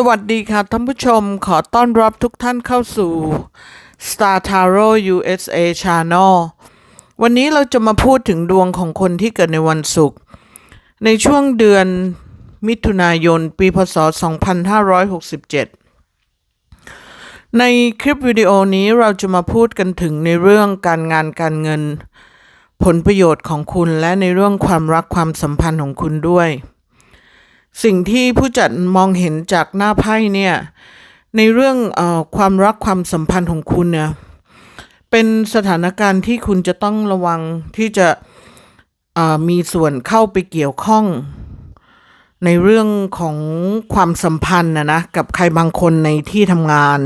สวัสดีค่ะท่านผู้ชมขอต้อนรับทุกท่านเข้าสู่ Star Tarot USA Channel วันนี้เราจะมาพูดถึงดวงของคนที่เกิดในวันศุกร์ในช่วงเดือนมิถุนายน ปีพศ 2567 ในคลิปวิดีโอนี้เราจะมาพูดกันถึงในเรื่องการงานการเงิน ผลประโยชน์ของคุณและในเรื่องความรักความสัมพันธ์ของคุณด้วย สิ่งที่ผู้จัดมองเห็นจากหน้าไพ่เนี่ย ในเรื่องอความรักความสัมพันธ์ของคุณเนี่ย เป็นสถานการณ์ที่คุณจะต้องระวังที่จะมีส่วนเข้าไปเกี่ยวข้อง ในเรื่องของความสัมพันธ์นะนะกับใครบางคนในที่ทำงาน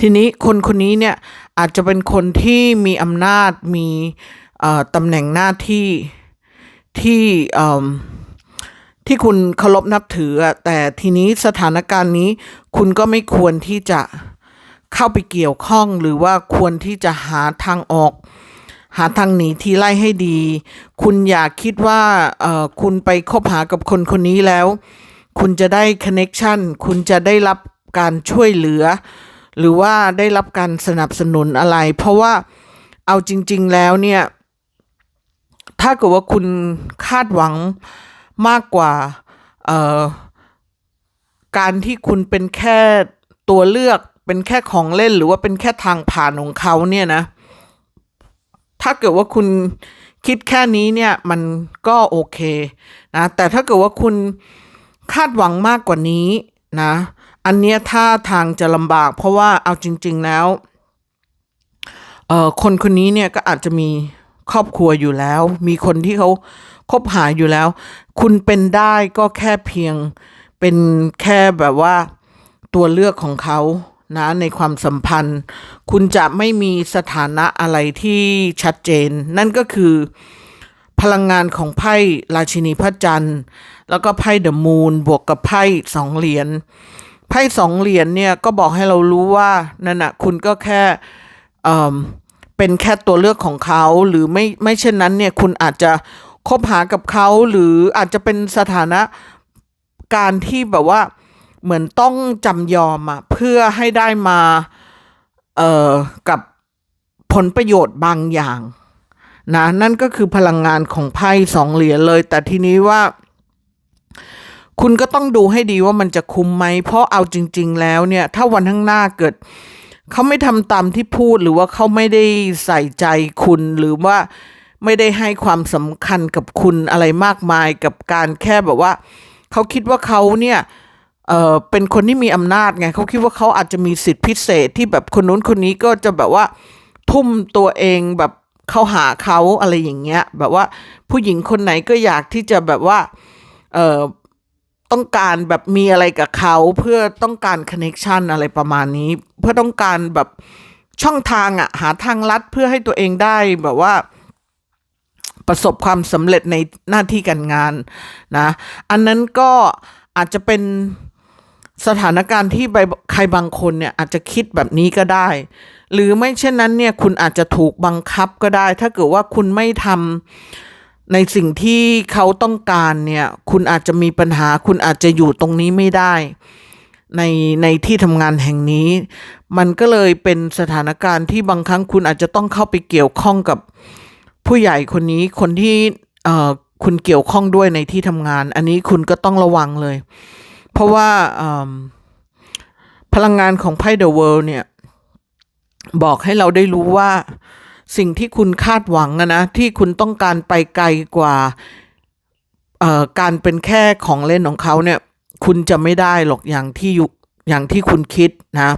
ทีนี้คนคนนี้เนี่ยอาจจะเป็นคนที่มีอำนาจมีตำแหน่งหน้าที่ที่ ที่คุณเคารพนับถือแต่ทีนี้สถานการณ์นี้ คุณก็ไม่ควรที่จะเข้าไปเกี่ยวข้องหรือว่าควรที่จะหาทางออก หาทางหนีทีไล่ให้ดี คุณอย่าคิดว่าเออคุณไปคบหากับคนคนนี้แล้ว คุณจะได้คอนเน็ชันคุณจะได้รับการช่วยเหลือ หรือว่าได้รับการสนับสนุนอะไร เพราะว่าเอาจริง ๆแล้วเนี่ย ถ้าเกิดว่าคุณคาดหวัง มากกว่าการที่คุณเป็นแค่ตัวเลือกเป็นแค่ของเล่นหรือว่าเป็นแค่ทางผ่านของเขาเนี่ยนะ ถ้าเกิดว่าคุณคิดแค่นี้เนี่ยมันก็โอเคนะแต่ถ้าเกิดว่าคุณคาดหวังมากกว่านี้นะ อันเนี้ยท่าทางจะลำบาก เพราะว่าเอาจริง ๆแล้วเอ่อคนคนนี้เนี่ยก็อาจจะมีครอบครัวอยู่แล้ว มีคนที่เขาคบหาอยู่แล้ว คุณเป็นได้ก็แค่เพียงเป็นแค่แบบว่าตัวเลือกของเขานะในความสัมพันธ์ คุณจะไม่มีสถานะอะไรที่ชัดเจน นั่นก็คือ พลังงานของไพ่ราชินีพระจันทร์ แล้วก็ไพ่เดอะมูนบวกกับไพ่สองเหรียญไพ่สองเหรียญเนี่ยก็บอกให้เรารู้ว่านั่นน่ะคุณก็แค่เอ่อเป็นแค่ตัวเลือกของเขาหรือไม่ไม่เช่นนั้นเนี่ยคุณอาจจะ คบหากับเขาหรืออาจจะเป็นสถานะการที่แบบว่าเหมือนต้องจำยอมอะเพื่อให้ได้มาเอ่อกับผลประโยชน์บางอย่างนะนั่นก็คือพลังงานของไพ่สองเหรียญเลย แต่ทีนี้ว่า คุณก็ต้องดูให้ดีว่ามันจะคุ้มไหม เพราะเอาจริง ๆ แล้วเนี่ย ถ้าวันข้างหน้าเกิด เขาไม่ทำตามที่พูดหรือว่าเขาไม่ได้ใส่ใจคุณหรือว่า ไม่ได้ให้ความสำคัญกับคุณอะไรมากมายกับการแค่แบบว่า เขาคิดว่าเขาเนี่ยเออเป็นคนที่มีอำนาจไงเขาคิดว่าเขาอาจจะมีสิทธิพิเศษที่แบบคนนู้นคนนี้ก็จะแบบว่า ทุ่มตัวเองแบบเข้าหาเขาอะไรอย่างเงี้ย แบบว่าผู้หญิงคนไหนก็อยากที่จะแบบว่าเออต้องการแบบมีอะไรกับเขาเพื่อต้องการคอนเน็ชันอะไรประมาณนี้ เพื่อต้องการแบบช่องทางอะหาทางลัดเพื่อให้ตัวเองได้แบบว่า ประสบความสำเร็จในหน้าที่การงานนะ อันนั้นก็อาจจะเป็นสถานการณ์ที่ใครบางคนเนี่ยอาจจะคิดแบบนี้ก็ได้ หรือไม่เช่นนั้นเนี่ยคุณอาจจะถูกบังคับก็ได้ ถ้าเกิดว่าคุณไม่ทำในสิ่งที่เขาต้องการเนี่ยคุณอาจจะมีปัญหา คุณอาจจะอยู่ตรงนี้ไม่ได้ในในที่ทำงานแห่งนี้ มันก็เลยเป็นสถานการณ์ที่บางครั้งคุณอาจจะต้องเข้าไปเกี่ยวข้องกับ ผู้ใหญ่คนนี้คนที่คุณเกี่ยวข้องด้วยในที่ทำงาน อันนี้คุณก็ต้องระวังเลย เพราะว่าพลังงานของไพ่เดอะเวิลด์เนี่ย บอกให้เราได้รู้ว่าสิ่งที่คุณคาดหวังนะ ที่คุณต้องการไปไกลกว่าการเป็นแค่ของเล่นของเขาเนี่ย คุณจะไม่ได้หรอกอย่างที่อยู่อย่างที่คุณคิดนะ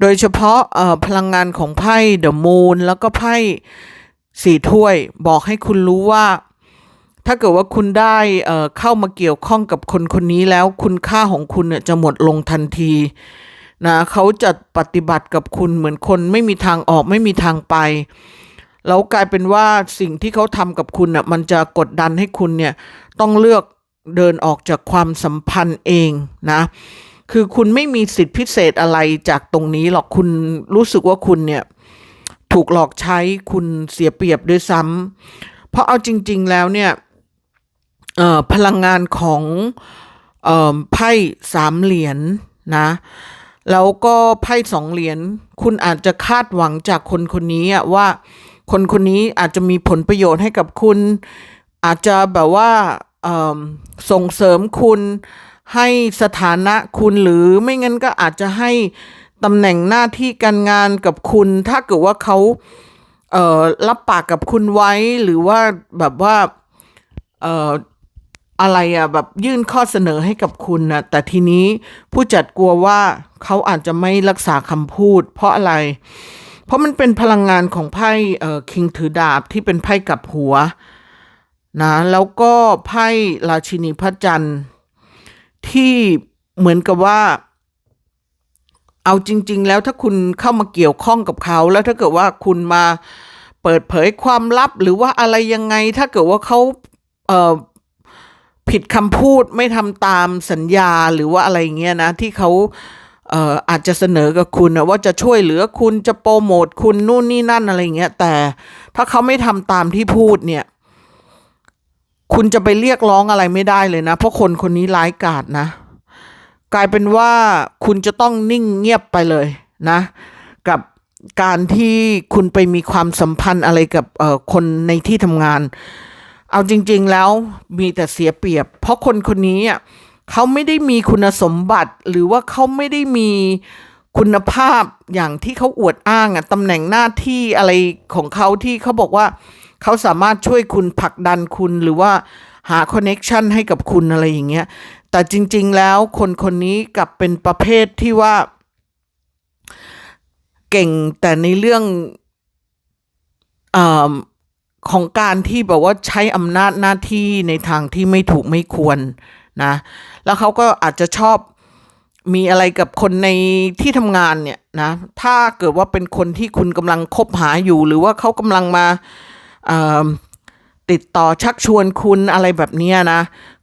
โดยเฉพาะพลังงานของไพ่เดอะมูนแล้วก็ไพ่ สี่ถ้วยบอกให้คุณรู้ว่า ถ้าเกิดว่าคุณได้เข้ามาเกี่ยวข้องกับคนคนนี้แล้วคุณค่าของคุณเนี่ยจะหมดลงทันทีนะเขาจะปฏิบัติกับคุณเหมือนคนไม่มีทางออกไม่มีทางไป แล้วกลายเป็นว่าสิ่งที่เขาทำกับคุณน่ะมันจะกดดันให้คุณเนี่ยต้องเลือกเดินออกจากความสัมพันธ์เองนะคือคุณไม่มีสิทธิพิเศษอะไรจากตรงนี้หรอกคุณรู้สึกว่าคุณเนี่ย ถูกหลอกใช้คุณเสียเปรียบด้วยซ้ำเพราะเอาจริง ๆ แล้วเนี่ยพลังงานของอไพ่สามเหรียญนะแล้วก็ไพ่สองเหรียญคุณอาจจะคาดหวังจากคนคนนี้ว่าคนคนนี้อาจจะมีผลประโยชน์ให้กับคุณ อาจจะแบบว่าส่งเสริมคุณให้สถานะคุณหรือไม่งั้นก็อาจจะให้ ตำแหน่งหน้าที่การงานกับคุณ ถ้าเกิดว่าเขาเอ่อรับปากกับคุณไว้หรือว่าแบบว่าเอ่ออะไรอะแบบยื่นข้อเสนอให้กับคุณนะแต่ทีนี้ผู้จัดกลัวว่าเขาอาจจะไม่รักษาคำพูด เพราะอะไร เพราะมันเป็นพลังงานของไพ่เอ่อคิงถือดาบที่เป็นไพ่กับหัวนะแล้วก็ไพ่ราชินีพระจันทร์ที่เหมือนกับว่า เอาจริง ๆ แล้วถ้าคุณเข้ามาเกี่ยวข้องกับเขา แล้วถ้าเกิดว่าคุณมาเปิดเผยความลับหรือว่าอะไรยังไง ถ้าเกิดว่าเขาเผิดคำพูดไม่ทำตามสัญญาหรือว่าอะไรเงี้ยนะ ที่เขาเอ่ออาจจะเสนอกับคุณนะว่าจะช่วยเหลือคุณจะโปรโมทคุณนู่นนี่นั่นอะไรเงี้ย แต่ถ้าเขาไม่ทำตามที่พูดเนี่ย คุณจะไปเรียกร้องอะไรไม่ได้เลยนะ เพราะคนคนนี้ร้ายกาจนะ กลายเป็นว่าคุณจะต้องนิ่งเงียบไปเลยนะ กับการที่คุณไปมีความสัมพันธ์อะไรกับคนในที่ทำงาน เอาจริง ๆแล้วมีแต่เสียเปรียบ เพราะคนคนนี้อะเขาไม่ได้มีคุณสมบัติ หรือว่าเขาไม่ได้มีคุณภาพอย่างที่เขาอวดอ้างอะตำแหน่งหน้าที่อะไรของเขาที่เขาบอกว่าเขาสามารถช่วยคุณผลักดันคุณหรือว่าหาคอนเน็ชันให้กับคุณอะไรอย่างเงี้ย แต่จริง ๆ แล้วคนคนนี้กลับเป็นประเภทที่ว่า เก่งแต่ในเรื่องอของการที่แบบว่าใช้อำนาจหน้าที่ในทางที่ไม่ถูกไม่ควรนะ แล้วเขาก็อาจจะชอบมีอะไรกับคนในที่ทำงานเนี่ยนะ ถ้าเกิดว่าเป็นคนที่คุณกำลังคบหาอยู่ หรือว่าเขากำลังมาติดต่อชักชวนคุณอะไรแบบนี้นะ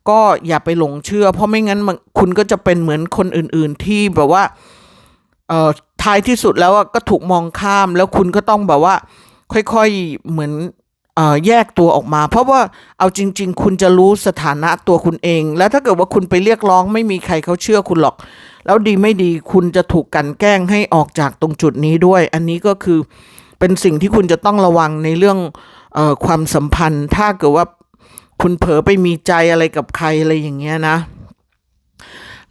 ก็อย่าไปหลงเชื่อ เพราะไม่งั้นคุณก็จะเป็นเหมือนคนอื่น ๆ ที่แบบว่าเอ่อท้ายที่สุดแล้วก็ถูกมองข้ามแล้วคุณก็ต้องแบบว่า ค่อยๆเหมือนเออแยกตัวออกมา เพราะว่าเอาจริง ๆ คุณจะรู้สถานะตัวคุณเอง แล้วถ้าเกิดว่าคุณไปเรียกร้องไม่มีใครเขาเชื่อคุณหรอก แล้วดีไม่ดีคุณจะถูกกันแกล้งให้ออกจากตรงจุดนี้ด้วย อันนี้ก็คือเป็นสิ่งที่คุณจะต้องระวังในเรื่องออความสัมพันธ์ ถ้าเกิดว่า คุณเผลอไปมีใจอะไรกับใครอะไรอย่างเงี้ยนะ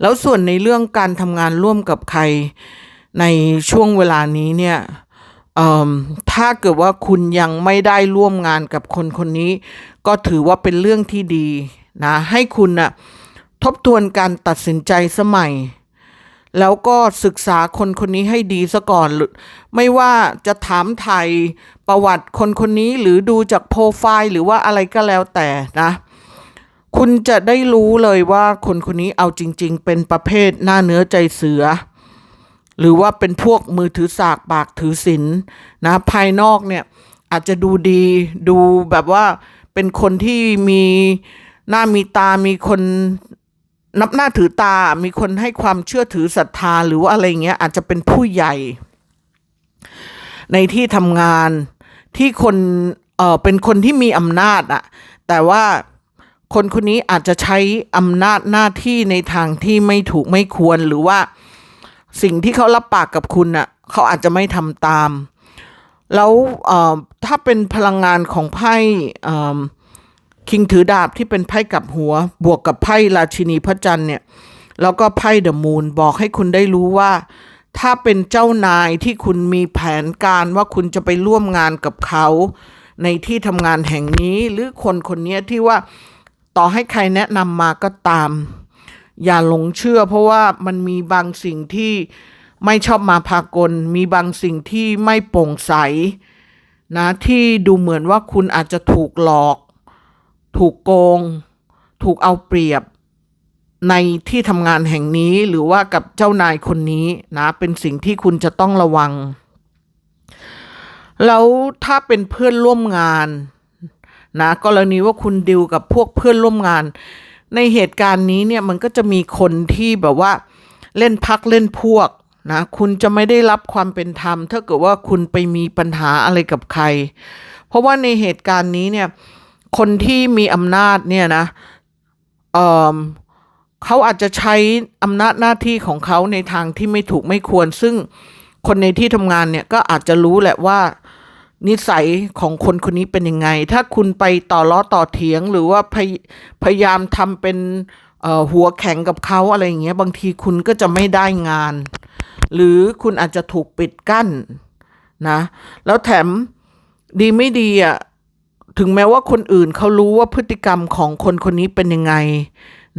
แล้วส่วนในเรื่องการทำงานร่วมกับใครในช่วงเวลานี้เนี่ยถ้าเกิดว่าคุณยังไม่ได้ร่วมงานกับคนคนนี้ ก็ถือว่าเป็นเรื่องที่ดีนะ ให้คุณน่ะทบทวนการตัดสินใจสมัย แล้วก็ศึกษาคนคนนี้ให้ดีซะก่อน ไม่ว่าจะถามไทยประวัติคนคนนี้หรือดูจากโปรไฟล์หรือว่าอะไรก็แล้วแต่นะ คุณจะได้รู้เลยว่าคนคนนี้เอาจริง ๆ เป็นประเภทหน้าเนื้อใจเสือ หรือว่าเป็นพวกมือถือสากปากถือศีลนนะ ภายนอกเนี่ยอาจจะดูดีดูแบบว่าเป็นคนที่มีหน้ามีตามีคน นับหน้าถือตา มีคนให้ความเชื่อถือศรัทธาหรือว่าอะไรเงี้ยอาจจะเป็นผู้ใหญ่ ในที่ทำงานที่คนเออเป็นคนที่มีอำนาจอะแต่ว่าคนคนนี้อาจจะใช้อำนาจหน้าที่ในทางที่ไม่ถูกไม่ควรหรือว่าสิ่งที่เขารับปากกับคุณน่ะเขาอาจจะไม่ทำตาม แล้วเออถ้าเป็นพลังงานของไพ่ คิงถือดาบที่เป็นไพ่กับหัว บวกกับไพ่ราชินีพระจันทร์เนี่ย แล้วก็ไพ่เดอะมูนบอกให้คุณได้รู้ว่า ถ้าเป็นเจ้านายที่คุณมีแผนการว่าคุณจะไปร่วมงานกับเขา ในที่ทำงานแห่งนี้หรือคนคนนี้ที่ว่าต่อให้ใครแนะนำมาก็ตาม อย่าหลงเชื่อ เพราะว่ามันมีบางสิ่งที่ไม่ชอบมาพากล มีบางสิ่งที่ไม่โปร่งใสนะที่ดูเหมือนว่าคุณอาจจะถูกหลอก ถูกโกง ถูกเอาเปรียบในที่ทำงานแห่งนี้หรือว่ากับเจ้านายคนนี้นะเป็นสิ่งที่คุณจะต้องระวัง แล้วถ้าเป็นเพื่อนร่วมงานนะกรณีว่าคุณดิวกับพวกเพื่อนร่วมงาน ในเหตุการณ์นี้เนี่ยมันก็จะมีคนที่แบบว่าเล่นพักเล่นพวกนะคุณจะไม่ได้รับความเป็นธรรม ถ้าเกิดว่าคุณไปมีปัญหาอะไรกับใคร เพราะว่าในเหตุการณ์นี้เนี่ย คนที่มีอำนาจเนี่ยนะเออเขาอาจจะใช้อำนาจหน้าที่ของเขาในทางที่ไม่ถูกไม่ควร ซึ่งคนในที่ทำงานเนี่ยก็อาจจะรู้แหละว่า นิสัยของคนคนนี้เป็นยังไง ถ้าคุณไปต่อล้อต่อเถียง หรือว่าพยพยายามทำเป็นหัวแข็งกับเขาอะไรอย่างเงี้ยบางทีคุณก็จะไม่ได้งาน หรือคุณอาจจะถูกปิดกั้นนะ แล้วแถมดีไม่ดีอะ ถึงแม้ว่าคนอื่นเขารู้ว่าพฤติกรรมของคนคนนี้เป็นยังไง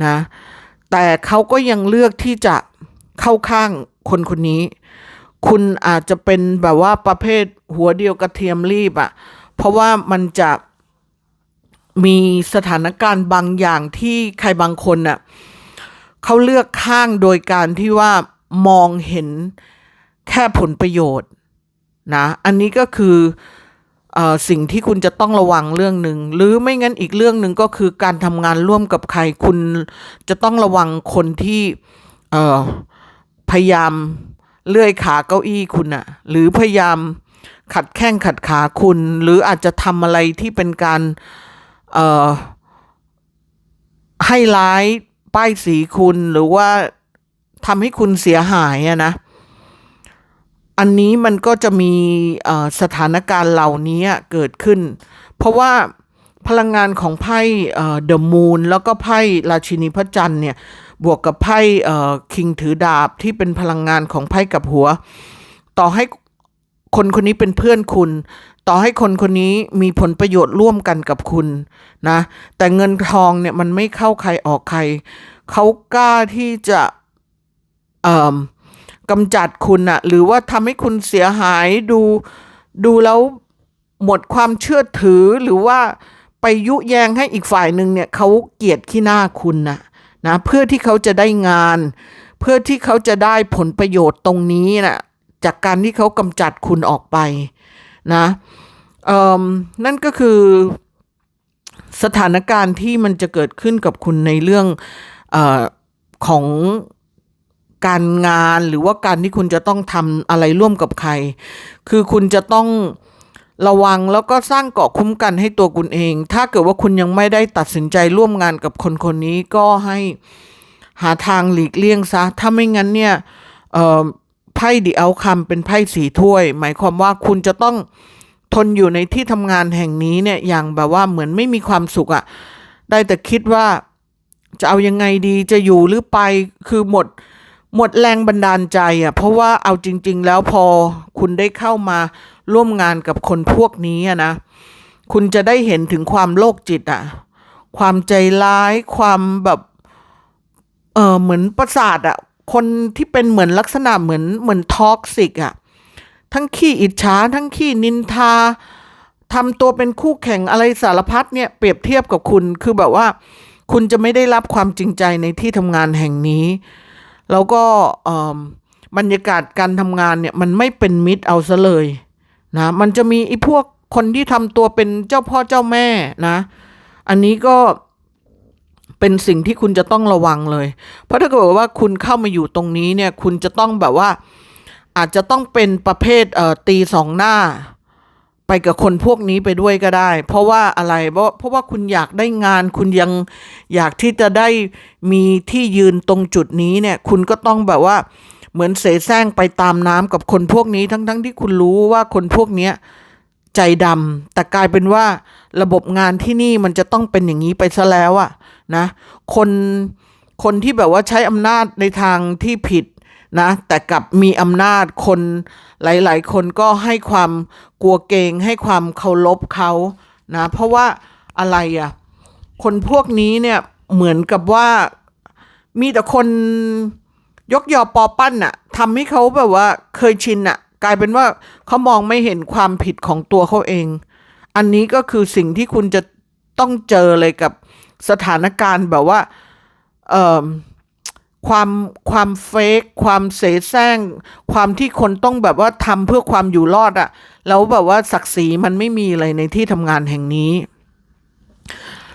นะ แต่เขาก็ยังเลือกที่จะเข้าข้างคนคนนี้ คุณอาจจะเป็นแบบว่าประเภทหัวเดียวกระเทียมรีบอะ่ะ เพราะว่ามันจะมีสถานการณ์บางอย่างที่ใครบางคนน่ะเขาเลือกข้างโดยการที่ว่ามองเห็นแค่ผลประโยชน์นะ อันนี้ก็คือเออ สิ่งที่คุณจะต้องระวังเรื่องหนึ่งหรือไม่งั้นอีกเรื่องหนึ่งก็คือการทำงานร่วมกับใครคุณจะต้องระวังคนที่พยายามเลื่อยขาเก้าอี้คุณอะหรือพยายามขัดแข้งขัดขาคุณ หรืออาจจะทำอะไรที่เป็นการให้ร้ายป้ายสีคุณหรือว่าทำให้คุณเสียหายอะนะ อันนี้มันก็จะมีสถานการณ์เหล่านี้เกิดขึ้น เพราะว่าพลังงานของไพ่เดอะมูนแล้วก็ไพ่ราชินีพระจันทร์เนี่ยบวกกับไพ่คิงถือดาบที่เป็นพลังงานของไพ่กับหัว ต่อให้คนคนนี้เป็นเพื่อนคุณ ต่อให้คนคนนี้มีผลประโยชน์ร่วมกันกับคุณนะ แต่เงินทองเนี่ยมันไม่เข้าใครออกใคร เขากล้าที่จะเอ่อ กำจัดคุณอะหรือว่าทำให้คุณเสียหายดูดูแล้วหมดความเชื่อถือหรือว่าไปยุแยงให้อีกฝ่ายหนึ่งเนี่ยเขาเกลียดขี้หน้าคุณนะนะเพื่อที่เขาจะได้งาน เพื่อที่เขาจะได้ผลประโยชน์ตรงนี้นะ่ะจากการที่เขากำจัดคุณออกไปนะนั่นก็คือสถานการณ์ที่มันจะเกิดขึ้นกับคุณในเรื่องอของ การงานหรือว่าการที่คุณจะต้องทำอะไรร่วมกับใคร คือคุณจะต้องระวังแล้วก็สร้างเกาะคุ้มกันให้ตัวคุณเอง ถ้าเกิดว่าคุณยังไม่ได้ตัดสินใจร่วมงานกับคนคนนี้ก็ให้หาทางหลีกเลี่ยงซะ ถ้าไม่งั้นเนี่ยไพ่ดีเอาคำเป็นไพ่สีถ้วย หมายความว่าคุณจะต้องทนอยู่ในที่ทำงานแห่งนี้เนี่ยอย่างแบบว่าเหมือนไม่มีความสุขอะ่ะได้แต่คิดว่าจะเอายังไงดีจะอยู่หรือไปคือหมด หมดแรงบันดาลใจอะเพราะว่าเอาจริง ๆ แล้วพอคุณได้เข้ามาร่วมงานกับคนพวกนี้อะนะ คุณจะได้เห็นถึงความโรคจิตอะ ความใจร้าย ความแบบเออเหมือนประสาทอะ คนที่เป็นเหมือนลักษณะเหมือนเหมือนท็อกซิกอะทั้งขี้อิจฉาทั้งขี้นินทาทำตัวเป็นคู่แข่งอะไรสารพัดเนี่ยเปรียบเทียบกับคุณคือแบบว่า คุณจะไม่ได้รับความจริงใจในที่ทำงานแห่งนี้ แล้วก็บรรยากาศการทำงานเนี่ยมันไม่เป็นมิตรเอาซะเลยนะมันจะมีไอ้พวกคนที่ทำตัวเป็นเจ้าพ่อเจ้าแม่นะ อันนี้ก็เป็นสิ่งที่คุณจะต้องระวังเลย เพราะถ้าเกิดว่าคุณเข้ามาอยู่ตรงนี้เนี่ยคุณจะต้องแบบว่าอาจจะต้องเป็นประเภทเอ่อตีสองหน้า ไปกับคนพวกนี้ไปด้วยก็ได้ เพราะว่าอะไรเพราะเพราะว่าคุณอยากได้งานคุณยังอยากที่จะได้มีที่ยืนตรงจุดนี้เนี่ย คุณก็ต้องแบบว่า เหมือนเสแสร้งไปตามน้ำกับคนพวกนี้ทั้งๆทที่คุณรู้ว่าคนพวกนี้ใจดำแต่กลายเป็นว่าระบบงานที่นี่มันจะต้องเป็นอย่างนี้ไปซะแล้วอะนะ คนคนที่แบบว่าใช้อำนาจในทางที่ผิด นะแต่กับมีอำนาจคนหลายๆ คนก็ให้ความกลัวเกง ให้ความเคารพเขานะเพราะว่าอะไรอะ่ะคนพวกนี้เนี่ยเหมือนกับว่ามีแต่คนยกยอปอปั้นอะทำให้เขาแบบว่าเคยชินอะกลายเป็นว่าเขามองไม่เห็นความผิดของตัวเขาเอง อันนี้ก็คือสิ่งที่คุณจะต้องเจอเลยกับสถานการณ์แบบว่า เอ่อ ความความเฟกความเสแสร้ง ความที่คนต้องแบบว่าทำเพื่อความอยู่รอดอะแล้วแบบว่าศักดิ์ศรีมันไม่มีอะไรในที่ทำงานแห่งนี้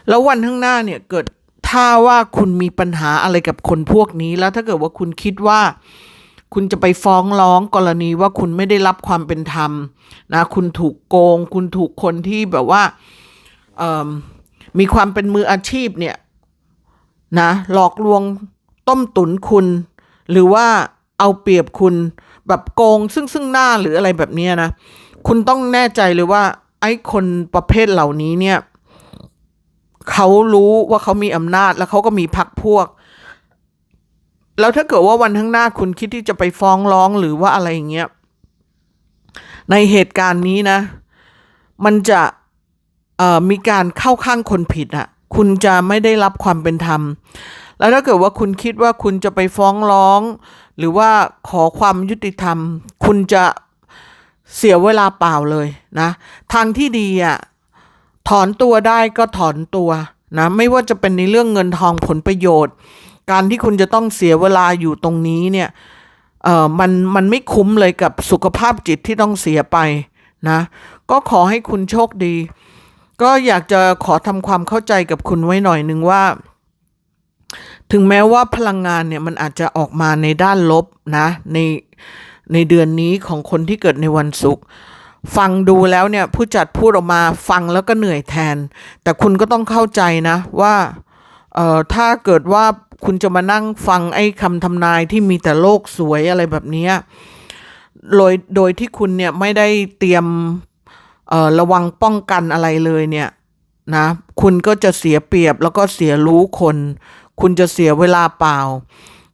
แล้ววันข้างหน้าเนี่ยเกิดถ้าว่าคุณมีปัญหาอะไรกับคนพวกนี้ แล้วถ้าเกิดว่าคุณคิดว่า คุณจะไปฟ้องร้องกรณีว่าคุณไม่ได้รับความเป็นธรรมนะคุณถูกโกง คุณถูกคนที่แบบว่ามีความเป็นมืออาชีพเนี่ยนะหลอกลวง ต้มตุนคุณ หรือว่าเอาเปรียบคุณแบบโกงซึ่งซึ่งหน้าหรืออะไรแบบนี้นะ คุณต้องแน่ใจเลยว่า ไอ้คนประเภทเหล่านี้เนี่ยเขารู้ว่าเขามีอำนาจแล้วเขาก็มีพักพวก แล้วถ้าเกิดว่าวันข้างหน้าคุณคิดที่จะไปฟ้องร้องหรือว่าอะไรอย่างเงี้ยในเหตุการณ์นี้นะ มันจะมีการเข้าข้างคนผิดอะคุณจะไม่ได้รับความเป็นธรรม แล้วถ้าเกิดว่าคุณคิดว่าคุณจะไปฟ้องร้อง หรือว่าขอความยุติธรรม คุณจะเสียเวลาเปล่าเลยนะ ทางที่ดีอะถอนตัวได้ก็ถอนตัวนะไม่ว่าจะเป็นในเรื่องเงินทองผลประโยชน์ การที่คุณจะต้องเสียเวลาอยู่ตรงนี้เนี่ยเออมันมันไม่คุ้มเลยกับสุขภาพจิตที่ต้องเสียไปนะ ก็ขอให้คุณโชคดี ก็อยากจะขอทำความเข้าใจกับคุณไว้หน่อยนึงว่า ถึงแม้ว่าพลังงานเนี่ยมันอาจจะออกมาในด้านลบนะในในเดือนนี้ของคนที่เกิดในวันศุกร์ฟังดูแล้วเนี่ยผู้จัดพูดออกมาฟังแล้วก็เหนื่อยแทน แต่คุณก็ต้องเข้าใจนะว่าเอ่อถ้าเกิดว่าคุณจะมานั่งฟังไอ้คำทำนายที่มีแต่โลกสวยอะไรแบบนี้โดยโดยที่คุณเนี่ยไม่ได้เตรียมเอ่อระวังป้องกันอะไรเลยเนี่ยนะคุณก็จะเสียเปรียบแล้วก็เสียรู้คน คุณจะเสียเวลาเปล่า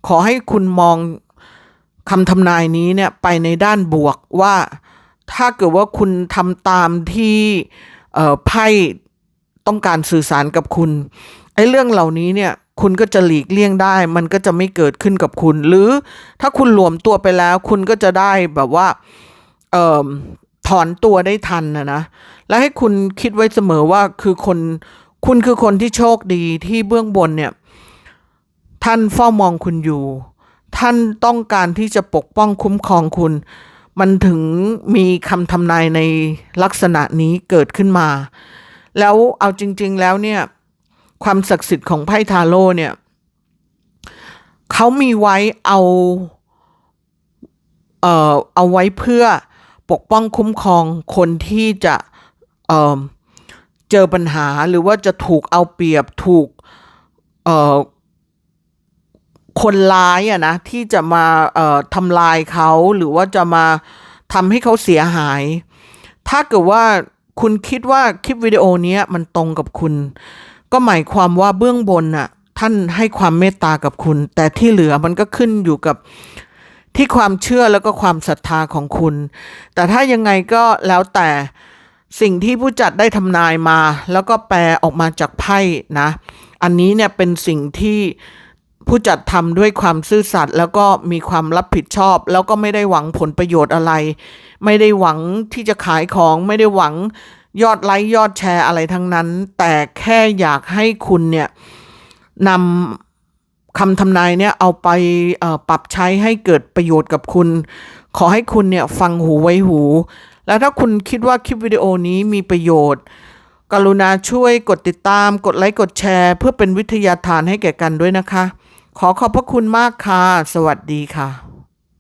ขอให้คุณมองคำทำนายนี้เนี่ยไปในด้านบวกว่าถ้าเกิดว่าคุณทำตามที่ไพ่ต้องการสื่อสารกับคุณไอ้เรื่องเหล่านี้เนี่ยคุณก็จะหลีกเลี่ยงได้ มันก็จะไม่เกิดขึ้นกับคุณ หรือถ้าคุณหลวมตัวไปแล้ว คุณก็จะได้แบบว่าเอ่อถอนตัวได้ทันนะนะ และให้คุณคิดไว้เสมอว่าคือคน คุณคือคนที่โชคดีที่เบื้องบนเนี่ย ท่านเฝ้ามองคุณอยู่ ท่านต้องการที่จะปกป้องคุ้มครองคุณ มันถึงมีคำทำนายในลักษณะนี้เกิดขึ้นมา แล้วเอาจริง ๆ แล้วเนี่ยความศักดิ์สิทธิ์ของไพ่ทาโร่เนี่ยเขามีไว้เอาเอ่อเอาไว้เพื่อปกป้องคุ้มครองคนที่จะเอ่อเจอปัญหาหรือว่าจะถูกเอาเปรียบถูกเอ่อ คนร้ายอะนะที่จะมาเอ่อทำลายเขาหรือว่าจะมาทำให้เขาเสียหาย ถ้าเกิดว่าคุณคิดว่าคลิปวิดีโอนี้มันตรงกับคุณ ก็หมายความว่าเบื้องบนน่ะท่านให้ความเมตตากับคุณ แต่ที่เหลือมันก็ขึ้นอยู่กับที่ความเชื่อแล้วก็ความศรัทธาของคุณ แต่ถ้ายังไงก็แล้วแต่สิ่งที่ผู้จัดได้ทำนายมา แล้วก็แปลออกมาจากไพ่นะ อันนี้เนี่ยเป็นสิ่งที่ ผู้จัดทำด้วยความซื่อสัตย์แล้วก็มีความรับผิดชอบ แล้วก็ไม่ได้หวังผลประโยชน์อะไร ไม่ได้หวังที่จะขายของไม่ได้หวังยอดไลค์ยอดแชร์อะไรทั้งนั้น แต่แค่อยากให้คุณเนี่ยนำคำทำนายเนี่ยเอาไปปรับใช้ให้เกิดประโยชน์กับคุณ ขอให้คุณเนี่ยฟังหูไว้หู แล้วถ้าคุณคิดว่าคลิปวิดีโอนี้มีประโยชน์ กรุณาช่วยกดติดตาม กดไลค์ กดแชร์ เพื่อเป็นวิทยาทานให้แก่กันด้วยนะคะ ขอขอบพระคุณมากค่ะ สวัสดีค่ะ